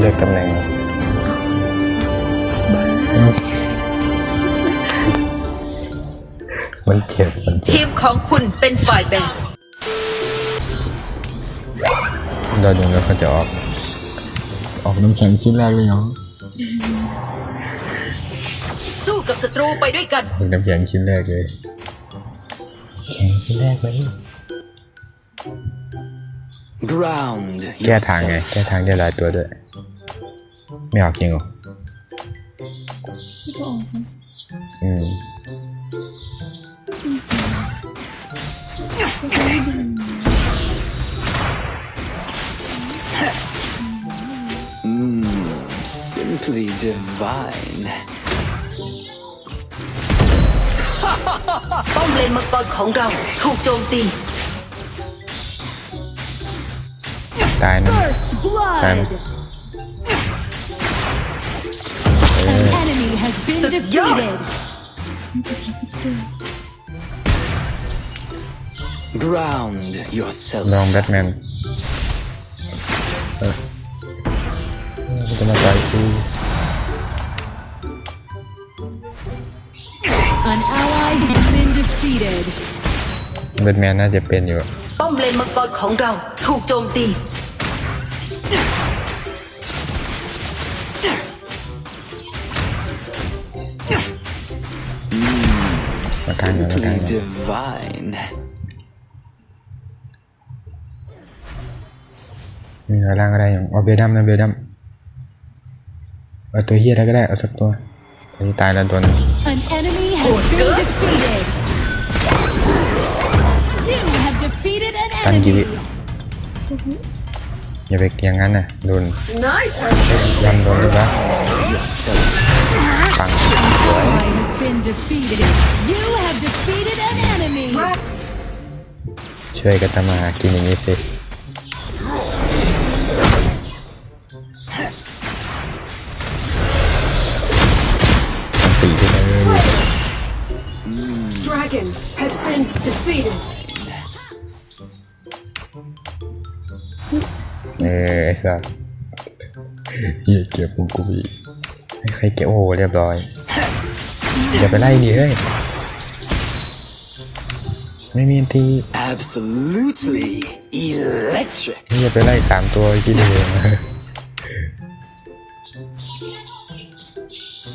เลือกตำแหน่งมันเจ็บมันเจ็บทีมของคุณเป็นฝ่ายแบ่งโดนยังแล้วเขาจะออก ออกน้ำแข็งชิ้นแรกเลยเนาะสู้กับศัตรูไปด้วยกันออกน้ำแข็งชิ้นแรกเลย แข็งชิ้นแรกไหม Ground แก้ทางไง yourself. แก้ทางได้หลายตัวด้วย ไม่ออกจริงเหรออืม Simply divine. ป้อมเลนมังกรของเราถูกโจมตีตายนะ Blood! Time. An enemy has been Sit down. defeated. Ground yourself. ลองแบทแมนเออมันจะมาต่อยกู An ally has been defeated. แบทแมนน่าจะเป็นอยู่ ป้อมเลนมังกรของเราถูกโจมตี ยได้ก็ได้เอาสักตัวตัวนี้ตายแล้วตัวนึง An enemy has Good been girl. defeated. You have defeated an ตันกีวิ enemy. อย่าไปอย่างนั้นนะโดน nice ยันโดนหรือเปล่า Yourself. ปัง Ally has been defeated. You have defeated an enemy. ช่วยกันทำมาหากินอย่างนี้สิตีขึ้นมาเลย dragon has been defeated ออไอ้สัสเฮียเก็บปุงกูอีกให้ใครเก็บโอ้โหเรียบร้อยอย่าไปไล่ดิเฮ้ยไม่มีอันที Absolutely electric. นี่อย่าไปไล่สามตัวที่เดิม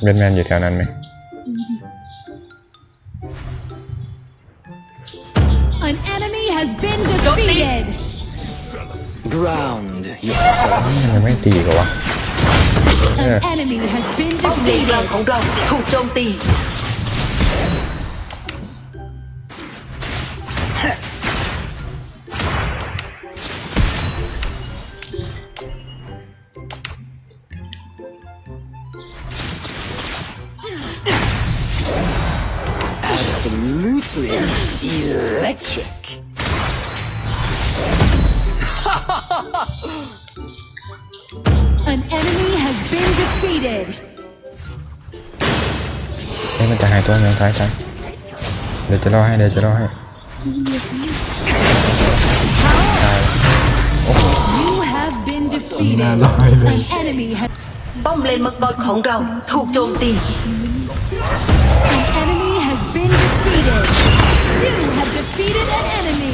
แบทแมนอยู่แถวนั้นไหม An enemy has been defeated. Ground yourself. ยังไม่ตีกันวะ An enemy has been ป้อมเลนกลาง defeated. ของเราถูกโจมตี Absolutely electric. ท้ายท้ายเดี๋ยวจะรอให้เดี๋ยวจะรอให้ You have been defeated. An enemy has ป้อมเลนมังกรของเราถูกโจมตี an enemy has been defeated. You have defeated an enemy.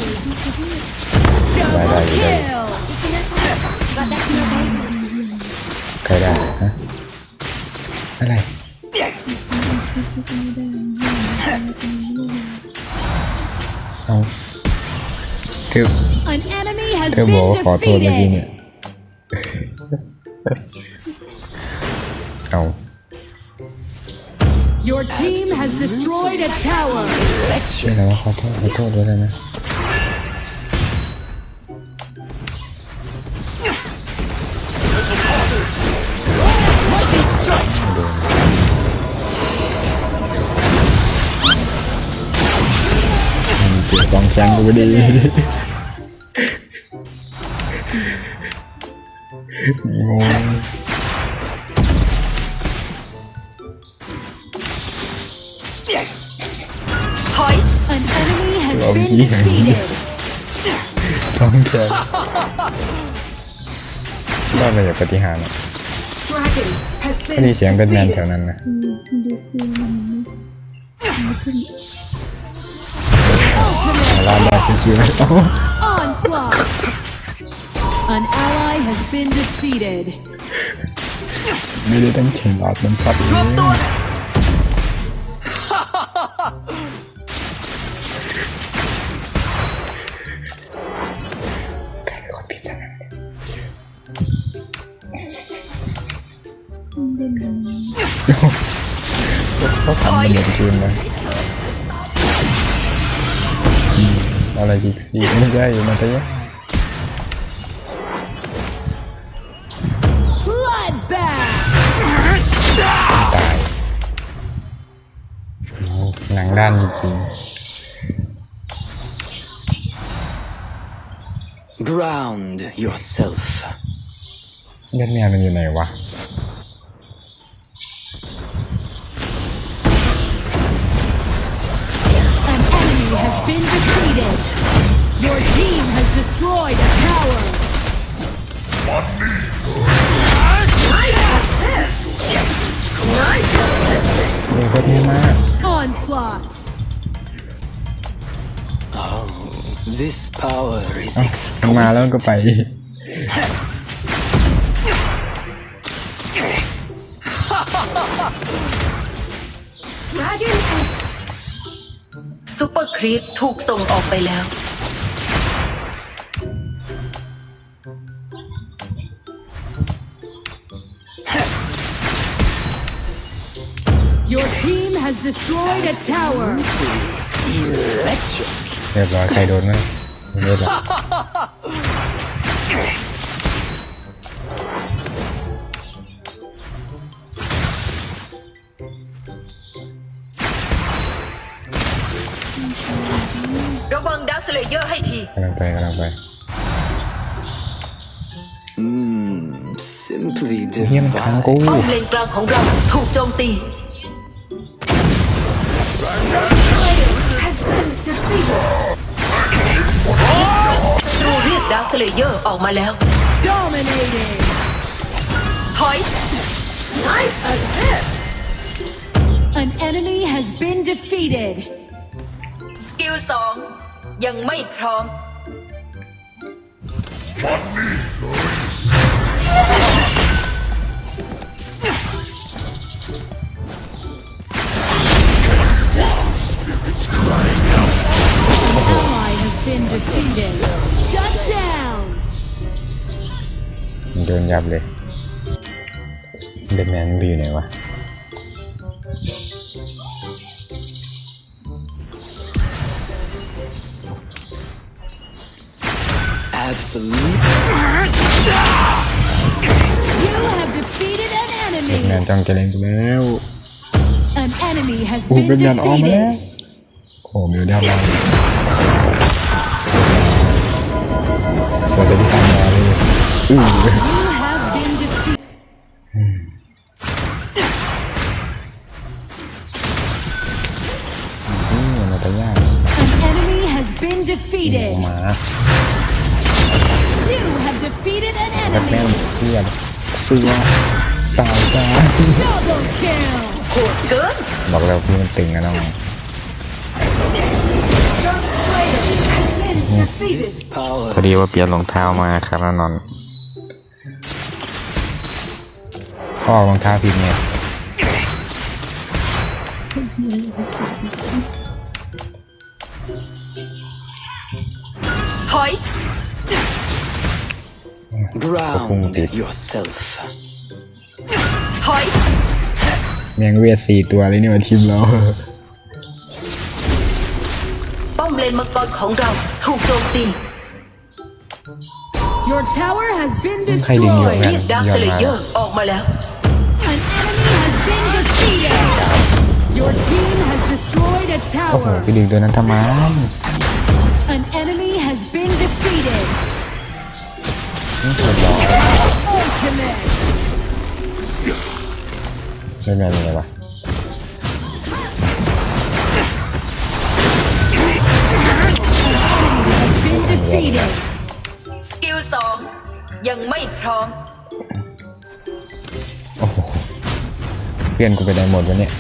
Double Bye, bye, bye. kill. ใครได้ฮะอะไรเอาเธอ An enemy has เธอบอกขอโทษเมื่อกี้เนี่ยเอา Your team has destroyed a tower. ช่วยแล้วว่าขอโทษขอโทษด้วยได้ จ็บสองแข้งกูไม่ดีงงถอย An enemy has Well, been yeah. defeated. สองแขนได้มาจากปฏิหารย์อะ Dragon has ไม่มีเสียงเป็นแมนแถวนั้นนะ Ultimate ลาบาชิวๆโอ้ onslaught. An ally has been defeated. ไม่ได้ตั้งใจหลอดมันช็อตเอรวมงตัวใครเป็น คนผิดสักนั้นเขาทำมันเหมือนคืน มอะไรจิกซี่ไม่ใช่มันจะยัง Bloodbath. ตายโอ้หนังด้านจริง Ground yourself. ๆเลือดแมวมันอยู่ไหนวะ เลือดแมวมาก Onslaught. This power is มันมาแล้วมัน exquisite. ก็ไป Dragon has ซูเปอร์ครีปถูกส่งออกไปแล้ว has destroyed a tower. Electric. เรียบร้อยใครโดนไหมไม่รู้หรอกระวังดักสเลเยอร์ให้ที กำลังไปกำลังไป Mmm, simply เฮียมันค้าง divine. กู ป้อมเลนกลางของเราถูกโจมตี อร์ออกมาแล้ว Dominating. ถอย Nice assist An enemy has been defeated. สกิลสองยังไม่พร้อม Ally ยับเลยเดนแมนมันไปอยู่ไหนวะ Absolute. You have defeated an เดนแม enemy. นจ้องจะเล่นกูแล้ว An enemy has กู been เป็นแมนออกมาแล้ว defeated. โอ้มิวได้แล้วสวัสดีที่ตามมาเลยอื นี่มันจะยาก An enemy has been ออก defeated. มา You have defeated an แบบแม่ง enemy. เครียดซัวตายซะ Double kill. โหดเกินบอกแล้วพี่มันตึงนะน้อง Dark Slayer has been defeated This power พอดีว่า is เปลี่ยนรองเท้ามาครับนอนข้อรองเท้าผิดเนี่ย ถอย Ground yourself. ถอย แมงเวียดสี่ตัวเลยเนี่ยมาทีมเรา ป้อมเลนมังกรของเราถูกโจมตี Your tower has been ใครดึงอยู่ destroyed. แม่เรียกดาวสเลเยอร์ออกมาแล้ว An enemy has been defeated. Your team has destroyed a โอ้โห tower. ไปดึงตัวนั้นทำไม An enemy has been defeated. นี่สุดหล่อ Ultimate. ไม่แมนยังไงวะ Has been defeated. สกิลสองยังไม่พร้อมพื่อนกูไปไหนหมดวะเนี่ย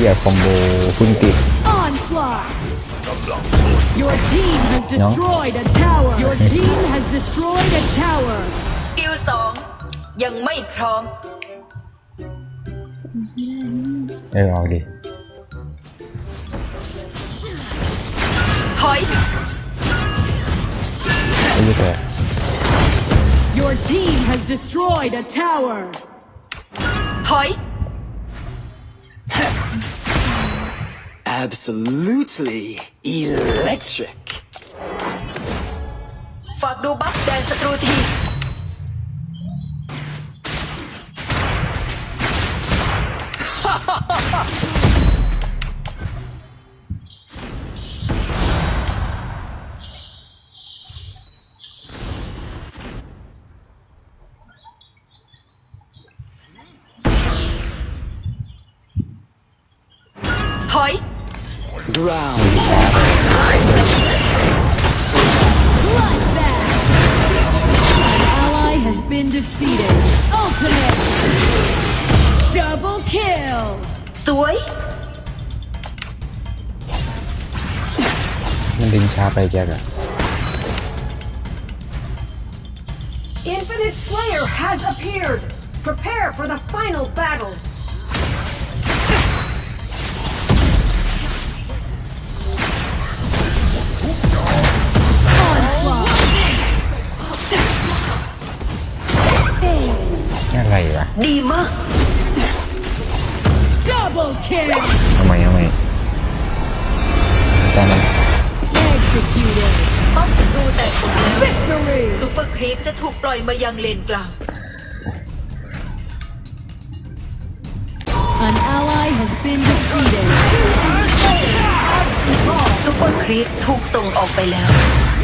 เฮียคอมโบพึ่งติด Onslaught! Your team has destroyed a tower. Your team has destroyed a tower. สกิลสองยังไม่พร้อม เออเอาดิ ถอย ไอ้ยี่แต่ Your team has destroyed a tower. ถอย Absolutely electric. ฝากดูบัฟแดนศัตรูที ถ Ground. Bloodbath! An ally has been defeated. Ultimate! Double kill! สวย มันดึงช้าไปแกอะ Infinite Slayer has appeared! Prepare for the final battle! ไรวะดีมาก Double kill! ทำไมทำไมตอนนั้น Executed! ป้อมศัตรูแตกหมดแล้ว Victory! ซูเปอร์ครีปจะถูกปล่อยมายังเลนกลาง An ally has been defeated. ซูเปอร์ครีปถูกส่งออกไปแล้ว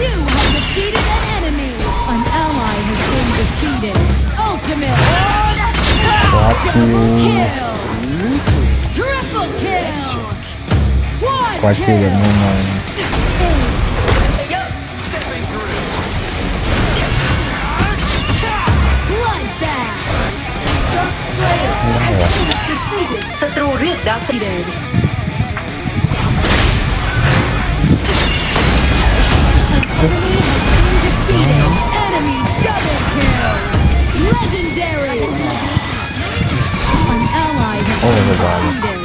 You have defeated an enemy. An ally has been defeated. Ultimate. วาคิว Double kill. Absolutely. Triple kill. One วาคิวแบบ kill. งง Bloodbath. ๆไม่ได้วะ ศัตรูเรียกดาวส Defeated. Enemy has been Oh, my God.